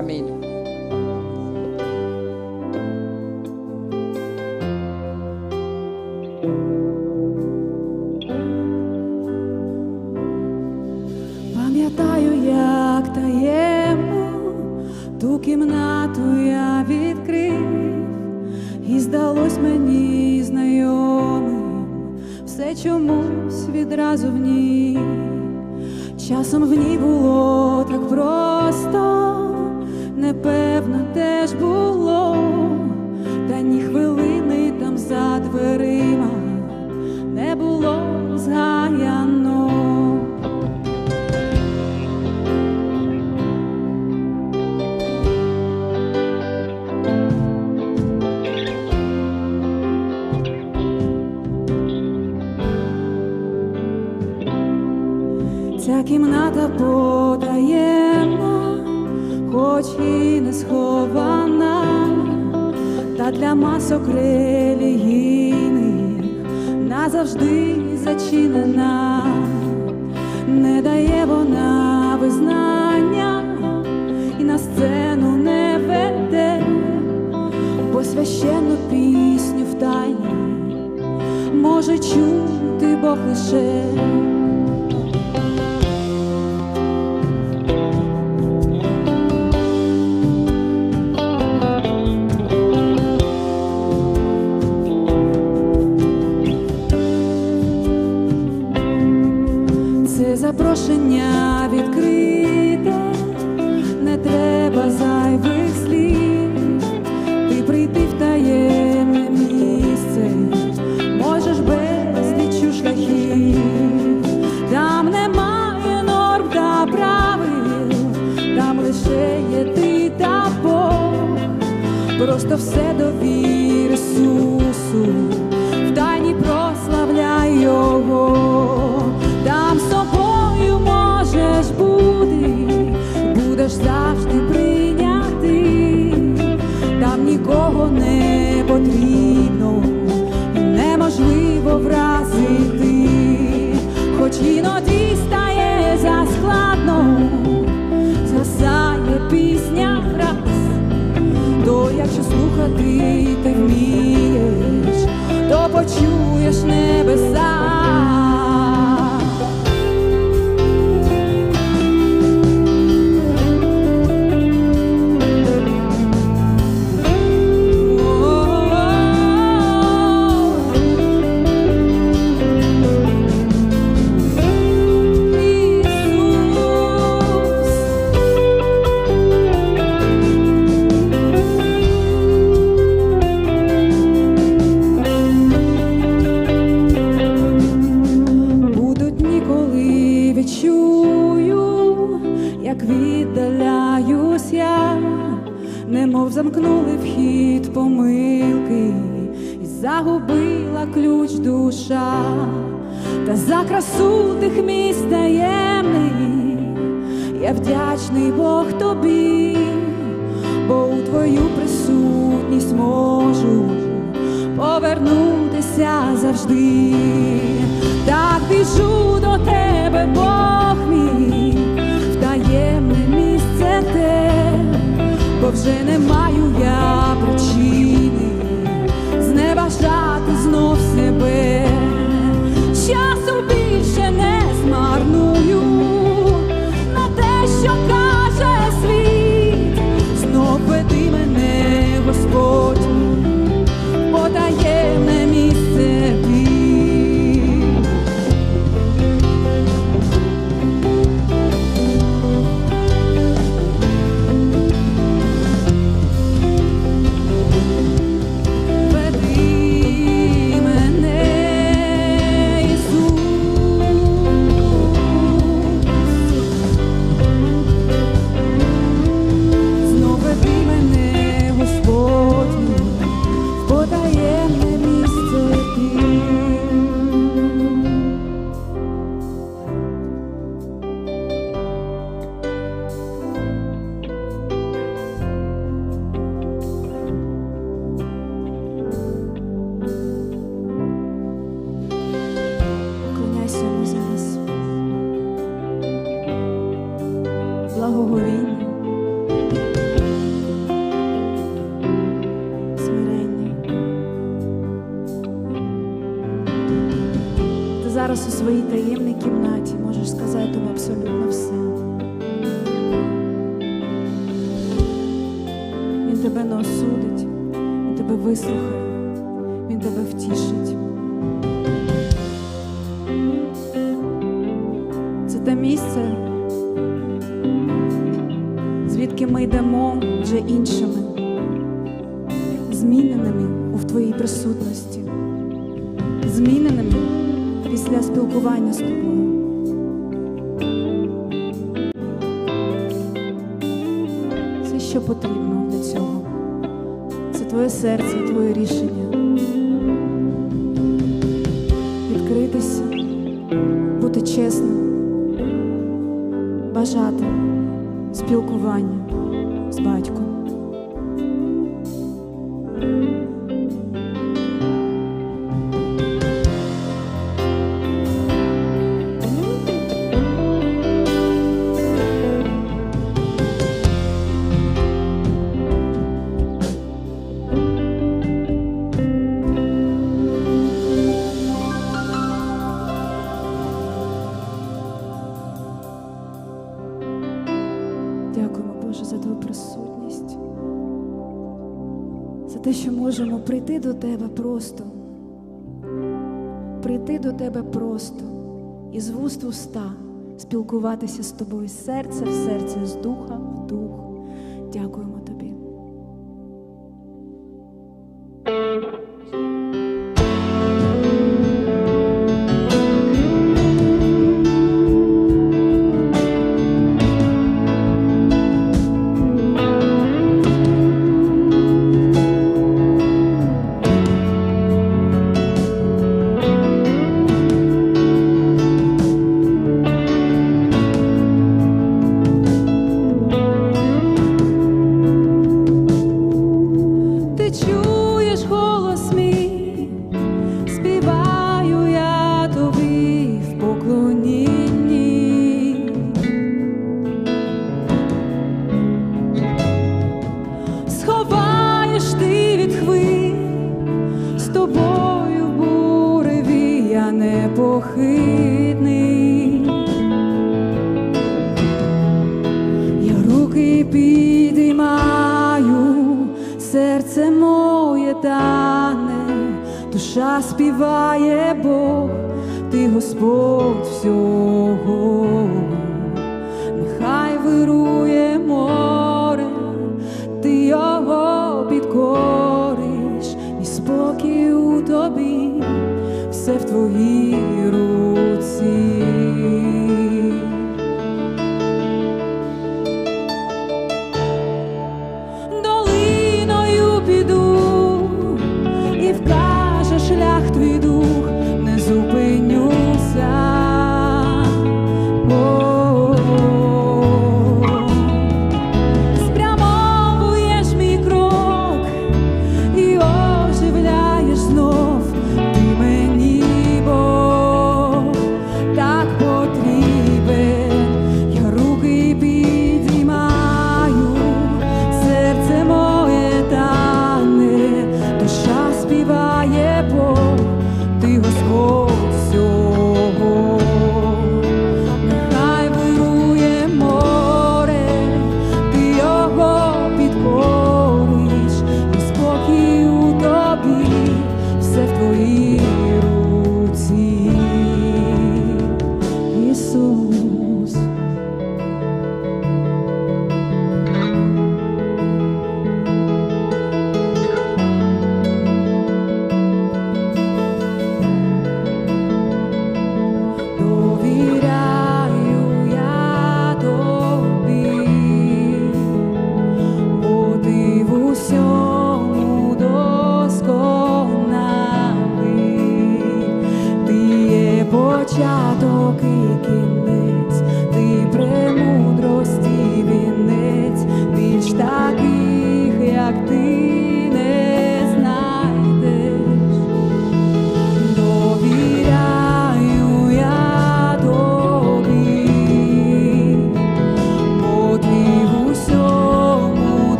Амінь. Пам'ятаю, як таємно ту кімнату я відкрив, і здалось мені знайомим все чомусь відразу в ній. Часом в ній було так просто, непевно теж було, та ні хвилини там за дверима не було згаяно. Ця кімната потаємна, для масок релігійних назавжди зачинена, не дає вона визнання і на сцену не веде, бо священну пісню в тайні може чути Бог лише. Просто все довір Ісусу, в тайні прославляй Його, там з собою можеш бути, будеш завжди прийнятий, там нікого не потрібно, якщо ти вмієш, то почуєш небеса. Красу тих місць таємних я вдячний Бог тобі, бо у твою присутність можу повернутися завжди. Так біжу до тебе, Бог мій, в таємне місце те, бо вже не маю я причини смиренні. Смиренні. Ти зараз у своїй таємній кімнаті можеш сказати йому абсолютно все. Він тебе не осудить, він тебе вислухає, він тебе втішить. Це те місце звідки ми йдемо вже іншими, зміненими у твоїй присутності, зміненими після спілкування з тобою. Це що потрібно для цього. Це твоє серце, твоє рішення. Відкритися, бути чесним, бажати спілкування з те, що можемо прийти до Тебе просто, прийти до Тебе просто і з вуст в уста спілкуватися з тобою з серця в серце, з духа в дух. Дякуємо тобі. Ти моє тане, душа співає Бог, ти Господь всього, нехай вирує море, ти його підкориш, і спокій у тобі, все в твоїй руці. небо, ти Господь. 下段剧情